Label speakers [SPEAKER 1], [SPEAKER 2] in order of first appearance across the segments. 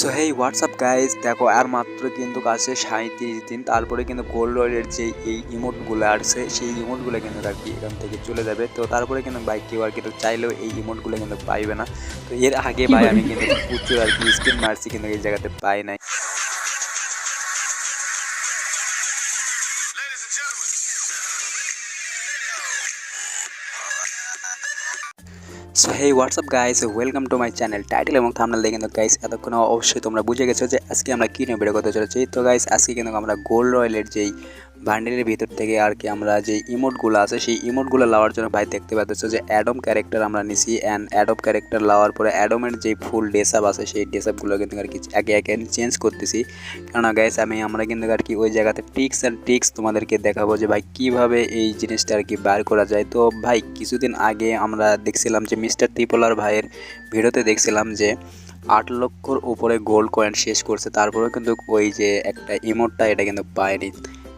[SPEAKER 1] So hey WhatsApp guys দেখো আর মাত্র কিন্তু কাছে সাঁত্রিশ দিন। তারপরে কিন্তু গোল্ড রয়েলের যে এই ইমোটগুলো আসছে সেই ইমোটগুলো কিন্তু আর কি এখান থেকে চলে যাবে। তো তারপরে কিন্তু বাইক কেউ আর কিন্তু চাইলেও এই ইমোটগুলো কিন্তু পাইবে না। তো এর আগে ভাই আমি কিন্তু প্রচুর আর কি স্ক্রিন মারছি কিন্তু এই জায়গাতে পাই নাই। So hey what's up guys, welcome to my channel title এবং থামনেল দেখে কিন্তু গাইস এতক্ষণ অবশ্যই তোমরা বুঝে গেছো যে আজকে আমরা কী নিয়ে বেরো করতে চলেছি। তো গাইস, আজকে কিন্তু আমরা গোল্ড রয়েলের যেই বান্ডেলের ভিতর থেকে আর কি আমরা যে ইমোটগুলো আছে, সেই ইমোটগুলো লাওয়ার জন্য ভাই দেখতে পাচ্ছ যে অ্যাডম ক্যারেক্টার আমরা নিছি অ্যান্ড অ্যাডম ক্যারেক্টার লাওয়ার পরে অ্যাডমের যে ফুল ডেসআপ আছে, সেই ডেসআপগুলো কিন্তু আর কি একে একে চেঞ্জ করতেছি। কেননা গাইস আমি, আমরা কিন্তু আর কি ওই জায়গাতে ট্রিক্স অ্যান্ড ট্রিক্স তোমাদেরকে দেখাবো যে ভাই কীভাবে এই জিনিসটা আর কি বার করা যায়। তো ভাই, কিছুদিন আগে আমরা দেখছিলাম যে মিস্টার ত্রিপোলার ভাইয়ের ভিডিওতে দেখছিলাম যে আট লক্ষর উপরে গোল্ড কয়েন শেষ করছে, তারপরেও কিন্তু ওই যে একটা ইমোটটা এটা কিন্তু পায়নি।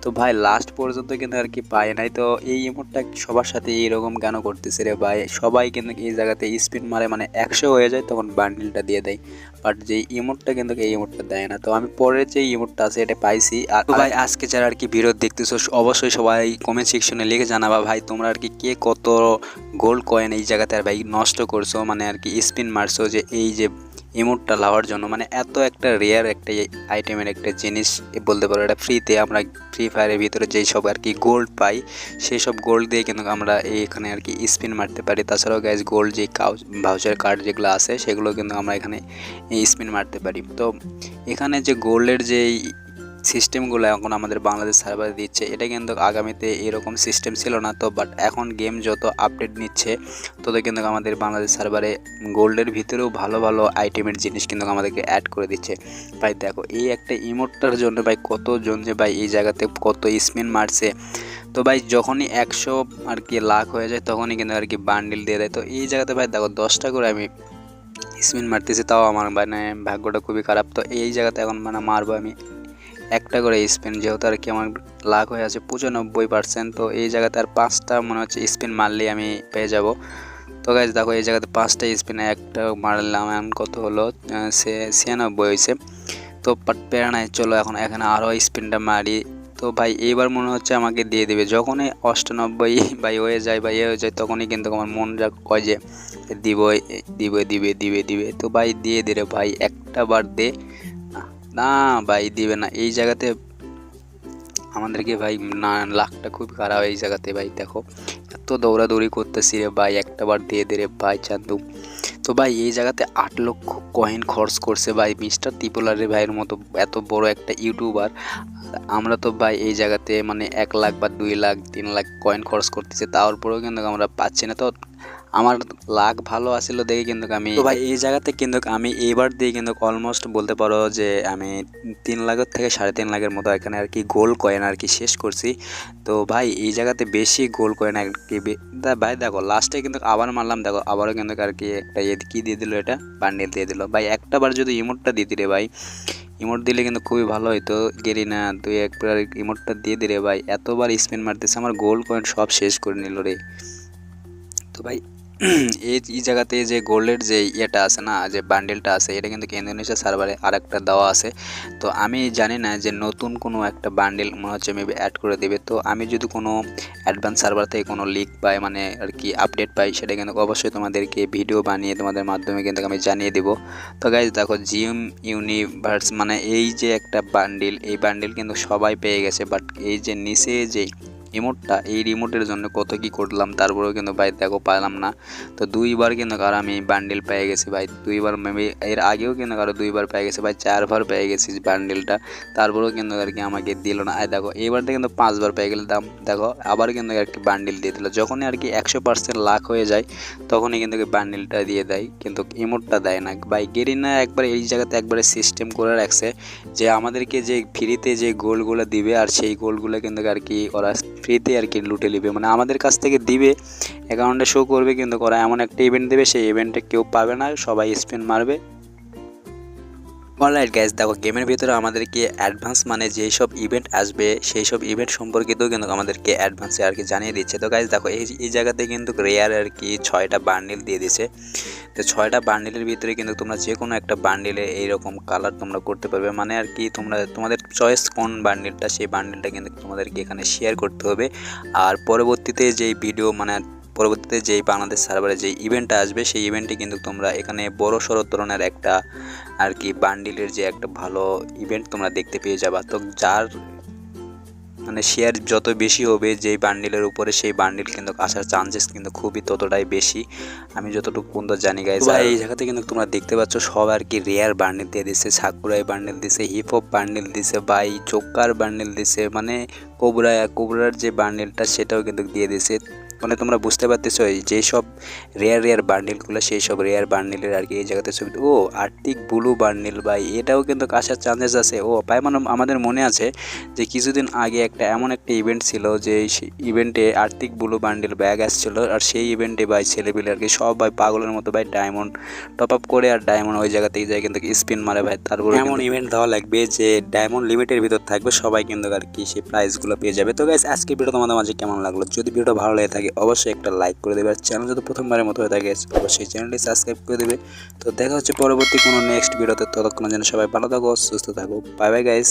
[SPEAKER 1] তো ভাই লাস্ট পর্যন্ত কিন্তু আর কি পায় নাই। তো এই ইমোটটা সবার সাথে এইরকম কেন করতেছে রে ভাই? সবাই কিন্তু এই জায়গাতে স্পিন মারে মানে একশো হয়ে যায় তখন বান্ডিলটা দিয়ে দেয়। বাট যে ইমোটটা কিন্তু এই ইমোটটা দেয় না। তো আমি পরের যে ইমোটটা আছে এটা পাইছি। আর ভাই আজকে যারা আর কি ভিডিও দেখতেছো অবশ্যই সবাই কমেন্ট সেকশনে লিখে জানাবা। ভাই তোমরা আর কি কে কত গোল্ড কয়েন এই জায়গাতে আর ভাই নষ্ট করছ? মানে আর কি স্পিন মারছো? যে এই যে ইমোটটা লাভার জন্য। মানে এত একটা রেয়ার একটা আইটেমের একটা জিনিস বলতে পারো, এটা ফ্রিতে আমরা ফ্রি ফায়ারের ভিতরে যেই সব আর কি গোল্ড পাই, সেই সব গোল্ড দিয়ে কিন্তু আমরা এখানে আর কি স্পিন মারতে পারি। তাছাড়াও গ্যাস গোল্ড যে কাউ ভাউচার কার্ড যেগুলো আছে, সেগুলো কিন্তু আমরা এখানে স্পিন মারতে পারি। তো এখানে যে গোল্ডের যে সিস্টেমগুলো এখন আমাদের বাংলাদেশ সার্ভারে দিচ্ছে। এটা কিন্তু আগামীতে এরকম সিস্টেম ছিল না তো বাট এখন গেম যত আপডেট নিচ্ছে, তত কিন্তু আমাদের বাংলাদেশ সার্ভারে গোল্ডের ভিতরেও ভালো ভালো আইটেমের জিনিস কিন্তু আমাদেরকে অ্যাড করে দিচ্ছে। ভাই দেখো, এই একটা ইমোটটার জন্য ভাই কতজন যে ভাই এই জায়গাতে কত স্পিন মারছে। তো ভাই যখনই একশো আর কি লাখ হয়ে যায়, তখনই কিন্তু আর কি বান্ডিল দিয়ে দেয়। তো এই জায়গাতে ভাই দেখো, দশটা করে আমি স্পিন মারতেছি, তাও আমার মানে ভাগ্যটা খুবই খারাপ। তো এই জায়গাতে এখন মানে মারবো আমি। একটা করে স্পিন যেহেতু আর কি আমার লাখ হয়ে আছে, পঁচানব্বই পার্সেন্ট তো এই জায়গাতে আর পাঁচটা মনে হচ্ছে স্পিন মারলেই আমি পেয়ে যাব। তো গাছ দেখো এই জায়গাতে পাঁচটা স্পিনে একটা মারলাম, এখন কত হলো? সে ছিয়ানব্বই হয়েছে। তো প্যারা নাই, চলো এখন এখানে আরও স্পিনটা মারি। তো ভাই, এইবার মনে হচ্ছে আমাকে দিয়ে দেবে। যখনই অষ্টানব্বই ভাই, হয়ে যায় বা এ হয়ে যায়, তখনই কিন্তু আমার মন যা কয় যে দিব দিবে দিবে দিবে দিবে তো ভাই, দিয়ে দিলে ভাই, একটা বার দে। না ভাই, দিবে না। এই জায়গাতে আমাদেরকে ভাই, না, লাখটা খুব খারাপ এই জায়গাতে ভাই, দেখো। এত দৌড়াদৌড়ি করতেছি রে ভাই একটা বার দিয়ে দে রে ভাই, চান্দু। তো ভাই, এই জায়গাতে আট লক্ষ কয়েন খরচ করছে ভাই মিস্টার ত্রিপোলারের ভাইয়ের মতো, এত বড় একটা ইউটিউবার আমরা তো ভাই, এই জায়গাতে মানে এক লাখ বা দুই লাখ, তিন লাখ কয়েন খরচ করতেছি তারপরেও কিন্তু আমরা পাচ্ছি না। তো আমার লাখ ভালো আসছিল দেখে কিন্তু আমি তো ভাই, এই জায়গাতে কিন্তু আমি এইবার দিয়ে কিন্তু অলমোস্ট বলতে পারো যে আমি তিন লাখের থেকে সাড়ে তিন লাখের মতো এখানে আর কি গোল কয়েন আর কি শেষ করছি। তো ভাই, এই জায়গাতে বেশি গোল কয়েন আর কি ভাই দেখো লাস্টে কিন্তু আবার মারলাম, দেখো, আবারও কিন্তু আর কি একটা ইয়ে কী দিয়ে দিল এটা? বান্ডেল দিয়ে দিল। ভাই একটা বার যদি ইমোটটা দিতি রে ভাই ইমোট দিলে কিন্তু খুবই ভালো হইতো। গেরি না তুই একবার ইমোটটা দিয়ে দিলে ভাই। এতবার স্পেন মারতেছে, আমার গোল কয়েন সব শেষ করে নিল রে। তো ভাই এই জায়গাতে যে গোল্ডের যে ইয়েটা আছে না, যে বান্ডেলটা আছে, এটা কিন্তু ইন্দোনেশিয়া সার্ভারে আর একটা দেওয়া আছে। তো আমি জানি না যে নতুন কোনো একটা বান্ডেল মনে হচ্ছে মেবি অ্যাড করে দেবে। তো আমি যদি কোনো অ্যাডভান্স সার্ভার থেকে কোনো লিক পাই মানে আর কি আপডেট পাই, সেটা কিন্তু অবশ্যই তোমাদেরকে ভিডিও বানিয়ে তোমাদের মাধ্যমে কিন্তু আমি জানিয়ে দেবো। তো গাইজ দেখো জিএম ইউনিভার্স মানে এই যে একটা বান্ডিল এই বান্ডিল কিন্তু সবাই পেয়ে গেছে বাট এই যে নিচে যে রিমোটটা, এই রিমোটের জন্য কত কি করলাম, তারপরেও কিন্তু ভাই দেখো পাইলাম না। তো দুইবার কিন্তু কারও আমি বান্ডিল পেয়ে গেছি ভাই, দুইবার এর আগেও কিন্তু কারও দুইবার পেয়ে গেছি ভাই, চারবার পেয়ে গেছি বান্ডিলটা তারপরেও কিন্তু আর কি আমাকে দিল না। আর দেখো এইবারটা কিন্তু পাঁচবার পেয়ে গেলে দাম দেখো আবার কিন্তু আর কি বান্ডিল দিয়ে দিল। যখনই আর কি একশো পার্সেন্ট লাখ হয়ে যায়, তখনই কিন্তু বান্ডিলটা দিয়ে দেয়, কিন্তু ইমোটটা দেয় না। ভাই গেরিনা একবার এই জায়গাতে একবারে সিস্টেম করে রাখছে যে আমাদেরকে যে ফ্রিতে যে গোলগুলো দিবে আর সেই গোলগুলো কিন্তু আর কি ওরা ফ্রিতে আর কি লুটে নেবে মানে আমাদের কাছ থেকে দিবে অ্যাকাউন্টে শো করবে, কিন্তু করা এমন একটা ইভেন্ট দেবে, সেই ইভেন্টে কেউ পাবে না, সবাই স্পিন মারবে। অলরাইট গাইজ দেখো গেমের ভিতরে আমাদেরকে অ্যাডভান্স মানে যেই সব ইভেন্ট আসবে, সেই সব ইভেন্ট সম্পর্কিতও কিন্তু আমাদেরকে অ্যাডভান্সে আর কি জানিয়ে দিচ্ছে। তো গাইজ দেখো, এই এই জায়গাতে কিন্তু রেয়ার আর কি ছয়টা বান্ডিল দিয়ে দিছে তো ছয়টা বান্ডিলের ভিতরে কিন্তু তোমরা যে কোনো একটা বান্ডিলে এইরকম কালার তোমরা করতে পারবে। মানে আর কি তোমরা, তোমাদের চয়েস কোন বান্ডিলটা সেই বান্ডিলটা কিন্তু তোমাদেরকে এখানে শেয়ার করতে হবে। আর পরবর্তীতে যেই ভিডিও মানে পরবর্তীতে যেই বাংলাদেশ সার্ভারে যেই ইভেন্টটা আসবে সেই ইভেন্টে কিন্তু তোমরা এখানে বড় সড়ো ধরনের একটা আর কি বান্ডিলের যে একটা ভালো ইভেন্ট তোমরা দেখতে পেয়ে যাবা। তো যার মানে শেয়ার যত বেশি হবে যেই বান্ডিলের উপরে সেই বান্ডিল কিন্তু আসার চান্সেস কিন্তু খুবই ততটাই বেশি। আমি যতটুকু পর্যন্ত জানি গাইজ এই জায়গাতে কিন্তু তোমরা দেখতে পাচ্ছ সব আর কি রেয়ার বান্ডিল দিয়ে দিছে সাকুরাই বান্ডিল দিছে হিপ হপ বান্ডিল দিছে বাই চোক্কার বান্ডিল দিছে মানে কোবরা কোবরার যে বান্ডিলটা সেটাও কিন্তু দিয়ে দিছে। মানে তোমরা বুঝতে পারতেছো যেই সব রেয়ার রেয়ার বান্ডিলগুলো সেই সব রেয়ার বান্ডিলের আর কি এই জায়গাতে ছবি ও আর্টিক ব্লু বার্নিল ভাই এটাও কিন্তু আসার চান্সেস আছে। ও ভাই মানে আমাদের মনে আছে যে কিছুদিন আগে একটা এমন একটা ইভেন্ট ছিল যে ইভেন্টে আর্টিক ব্লু বান্ডিল ব্যাগ আসছিল আর সেই ইভেন্টে ভাই ছেলেপিলে আর কি সব ভাই পাগলের মতো ভাই ডায়মন্ড টপ আপ করে আর ডায়মন্ড ওই জায়গা থেকে যায় কিন্তু স্পিন মারে ভাই। তারপর এমন ইভেন্ট দেওয়া লাগবে যে ডায়মন্ড লিমিটের ভিতর থাকবে সবাই কিন্তু আর কি সেই প্রাইসগুলো পেয়ে যাবে। তো গাইস আজকে ভিডিও তোমাদের মাঝে কেমন লাগল? যদি ভিডিও ভালো লাগে থাকে অবশ্যই একটা লাইক করে দেবে। আর চ্যানেল যদি প্রথমবারের মতো হয়ে থাকে, অবশ্যই চ্যানেলটি সাবস্ক্রাইব করে দেবে। তো দেখা হচ্ছে পরবর্তী কোনো নেক্সট ভিডিওতে ততক্ষণ যেন সবাই ভালো থাকো, সুস্থ থাকো। Bye bye guys